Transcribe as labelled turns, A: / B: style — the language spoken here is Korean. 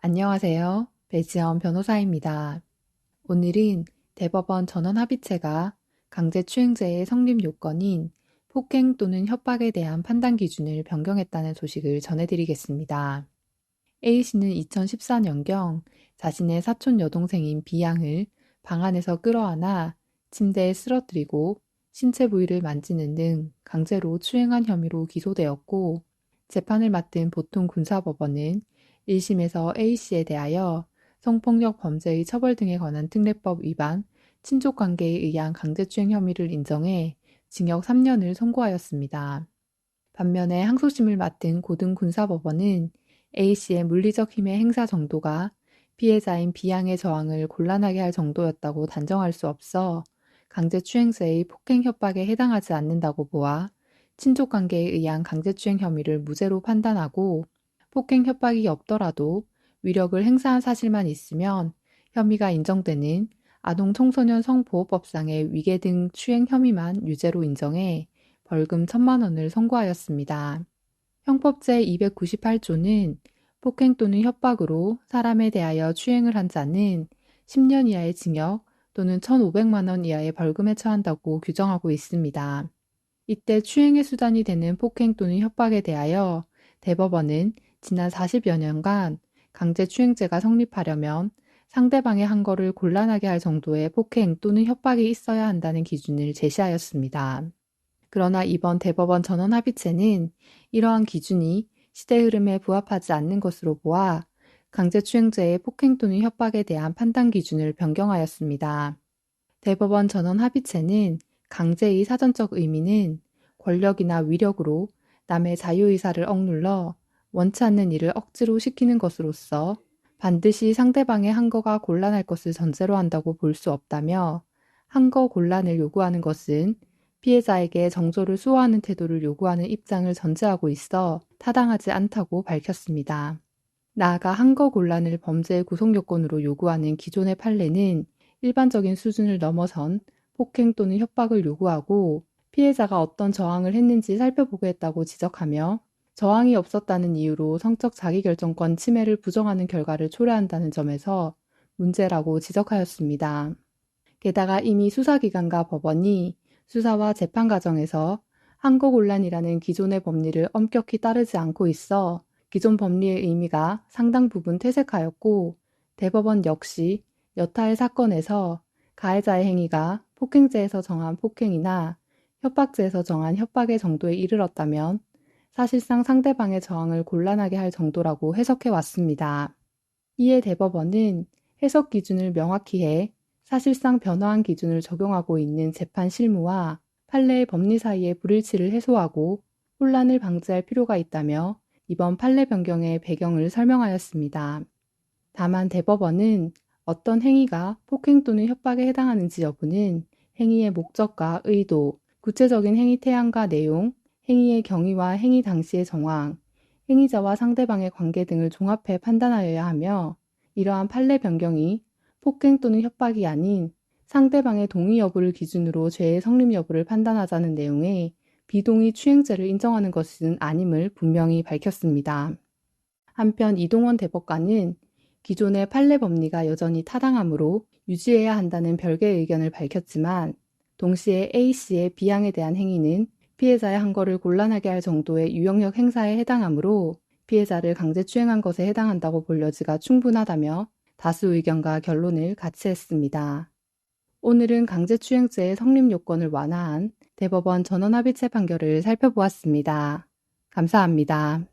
A: 안녕하세요. 배지연 변호사입니다. 오늘은 대법원 전원 합의체가 강제추행죄의 성립 요건인 폭행 또는 협박에 대한 판단 기준을 변경했다는 소식을 전해드리겠습니다. A씨는 2014년경 자신의 사촌 여동생인 B양을 방 안에서 끌어안아 침대에 쓰러뜨리고 신체 부위를 만지는 등 강제로 추행한 혐의로 기소되었고 재판을 맡은 보통 군사법원은 1심에서 A씨에 대하여 성폭력 범죄의 처벌 등에 관한 특례법 위반, 친족관계에 의한 강제추행 혐의를 인정해 징역 3년을 선고하였습니다. 반면에 항소심을 맡은 고등군사법원은 A씨의 물리적 힘의 행사 정도가 피해자인 B양의 저항을 곤란하게 할 정도였다고 단정할 수 없어 강제추행죄의 폭행 협박에 해당하지 않는다고 보아 친족관계에 의한 강제추행 혐의를 무죄로 판단하고 폭행 협박이 없더라도 위력을 행사한 사실만 있으면 혐의가 인정되는 아동 청소년 성보호법상의 위계 등 추행 혐의만 유죄로 인정해 벌금 1천만 원을 선고하였습니다. 형법 제 298조는 폭행 또는 협박으로 사람에 대하여 추행을 한 자는 10년 이하의 징역 또는 1,500만 원 이하의 벌금에 처한다고 규정하고 있습니다. 이때 추행의 수단이 되는 폭행 또는 협박에 대하여 대법원은 지난 40여 년간 강제추행죄가 성립하려면 상대방의 한 거를 곤란하게 할 정도의 폭행 또는 협박이 있어야 한다는 기준을 제시하였습니다. 그러나 이번 대법원 전원 합의체는 이러한 기준이 시대 흐름에 부합하지 않는 것으로 보아 강제추행죄의 폭행 또는 협박에 대한 판단 기준을 변경하였습니다. 대법원 전원 합의체는 강제의 사전적 의미는 권력이나 위력으로 남의 자유의사를 억눌러 원치 않는 일을 억지로 시키는 것으로서 반드시 상대방의 한거가 곤란할 것을 전제로 한다고 볼 수 없다며 한거 곤란을 요구하는 것은 피해자에게 정조를 수호하는 태도를 요구하는 입장을 전제하고 있어 타당하지 않다고 밝혔습니다. 나아가 한거 곤란을 범죄의 구속 요건으로 요구하는 기존의 판례는 일반적인 수준을 넘어선 폭행 또는 협박을 요구하고 피해자가 어떤 저항을 했는지 살펴보겠다고 지적하며 저항이 없었다는 이유로 성적 자기결정권 침해를 부정하는 결과를 초래한다는 점에서 문제라고 지적하였습니다. 게다가 이미 수사기관과 법원이 수사와 재판 과정에서 한거곤란이라는 기존의 법리를 엄격히 따르지 않고 있어 기존 법리의 의미가 상당 부분 퇴색하였고 대법원 역시 여타의 사건에서 가해자의 행위가 폭행죄에서 정한 폭행이나 협박죄에서 정한 협박의 정도에 이르렀다면 사실상 상대방의 저항을 곤란하게 할 정도라고 해석해 왔습니다. 이에 대법원은 해석 기준을 명확히 해 사실상 변화한 기준을 적용하고 있는 재판 실무와 판례의 법리 사이의 불일치를 해소하고 혼란을 방지할 필요가 있다며 이번 판례 변경의 배경을 설명하였습니다. 다만 대법원은 어떤 행위가 폭행 또는 협박에 해당하는지 여부는 행위의 목적과 의도, 구체적인 행위 태양과 내용, 행위의 경위와 행위 당시의 정황, 행위자와 상대방의 관계 등을 종합해 판단하여야 하며 이러한 판례 변경이 폭행 또는 협박이 아닌 상대방의 동의 여부를 기준으로 죄의 성립 여부를 판단하자는 내용의 비동의 추행죄를 인정하는 것은 아님을 분명히 밝혔습니다. 한편 이동원 대법관은 기존의 판례 법리가 여전히 타당하므로 유지해야 한다는 별개의 의견을 밝혔지만 동시에 A씨의 비양에 대한 행위는 피해자의 한 거를 곤란하게 할 정도의 유형력 행사에 해당하므로 피해자를 강제추행한 것에 해당한다고 볼 여지가 충분하다며 다수 의견과 결론을 같이 했습니다. 오늘은 강제추행죄의 성립 요건을 완화한 대법원 전원합의체 판결을 살펴보았습니다. 감사합니다.